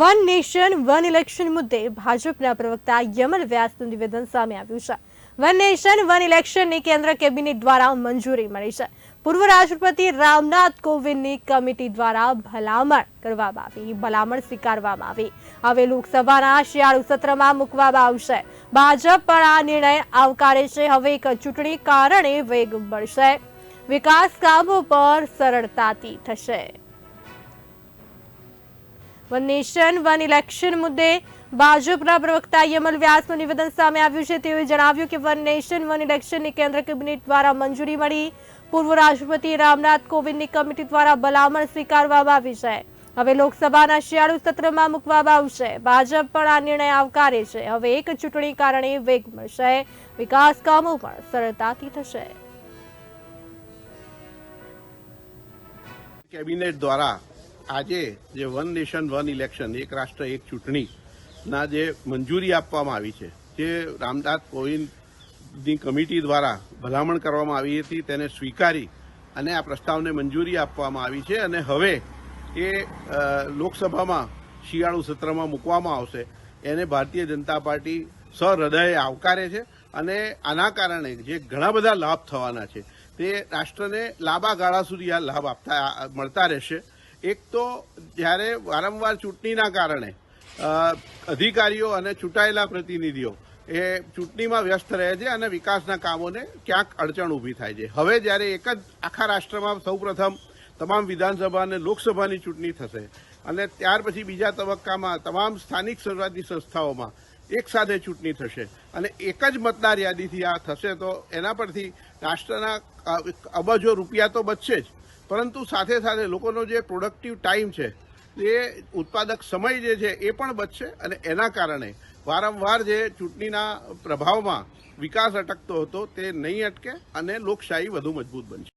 One nation, one election મુદ્દે ભાજપના પ્રવક્તા યમલ વ્યાસનું નિવેદન સામે આવ્યું છે. વન નેશન, વન ઇલેક્શનની કેન્દ્ર કેબિનેટ દ્વારા મંજૂરી મળી છે. પૂર્વ રાષ્ટ્રપતિ રામનાથ કોવિંદની કમિટી દ્વારા ભલામણ કરવામાં આવી. ભલામણ સ્વીકારવામાં આવી. હવે લોકસભાના શિયાળુ સત્રમાં મૂકવામાં આવશે. ભાજપ પણ આ નિર્ણય આવકારે છે. હવે એક ચૂંટણી કારણે વેગ મળશે. વિકાસ કામો પર સરળતાથી થશે. વન નેશન, વન ઇલેક્શન મુદ્દે ભાજપના પ્રવક્તા યમલ વ્યાસનું નિવેદન સામે આવ્યું છે. તેઓએ જણાવ્યું કે વન નેશન, વન ઇલેક્શનની કેન્દ્ર કેબિનેટ દ્વારા મંજૂરી મળી. પૂર્વ રાષ્ટ્રપતિ રામનાથ કોવિંદની કમિટી દ્વારા ભલામણ સ્વીકારવામાં આવી છે. હવે લોકસભાના શિયાળુ સત્રમાં મૂકવામાં આવશે. ભાજપ પણ આ નિર્ણય આવકારે છે. હવે એક ચૂંટણી કારણે વેગ મળશે. વિકાસ કામો પણ સરળતાથી થશે. કેબિનેટ દ્વારા આજે જે વન નેશન, વન ઇલેક્શન, એક રાષ્ટ્ર, એક ચૂંટણીના જે મંજૂરી આપવામાં આવી છે, જે રામનાથ કોવિંદની કમિટી દ્વારા ભલામણ કરવામાં આવી હતી, તેને સ્વીકારી અને આ પ્રસ્તાવને મંજૂરી આપવામાં આવી છે અને હવે એ લોકસભામાં શિયાળુ સત્રમાં મૂકવામાં આવશે. એને ભારતીય જનતા પાર્ટી સહૃદયે આવકારે છે અને આના કારણે જે ઘણા બધા લાભ થવાના છે, તે રાષ્ટ્રને લાંબા ગાળા સુધી આ લાભ આપતા મળતા રહેશે. એક તો જ્યારે વારંવાર ચૂંટણીના કારણે અધિકારીઓ અને ચૂંટાયેલા પ્રતિનિધિઓ એ ચૂંટણીમાં વ્યસ્ત રહે છે અને વિકાસના કામોને ક્યાંક અડચણ ઊભી થાય છે. હવે જ્યારે એક જ આખા રાષ્ટ્રમાં સૌપ્રથમ તમામ વિધાનસભા અને લોકસભાની ચૂંટણી થશે અને ત્યાર પછી બીજા તબક્કામાં તમામ સ્થાનિક સ્વરાજની સંસ્થાઓમાં એક સાથે ચૂંટણી થશે અને એક જ મતદાર યાદીથી આ થશે, તો એના પરથી રાષ્ટ્રના અબજો રૂપિયા તો બચશે જ. પરંતુ સાથે સાથે લોકોનો જે પ્રોડક્ટિવ ટાઈમ છે, એ ઉત્પાદક સમય જે છે, એ પણ બચશે અને એના કારણે વારંવાર જે ચૂંટણીના પ્રભાવમાં વિકાસ અટકતો હતો તે નહીં અટકે અને લોકશાહી વધુ મજબૂત બનશે.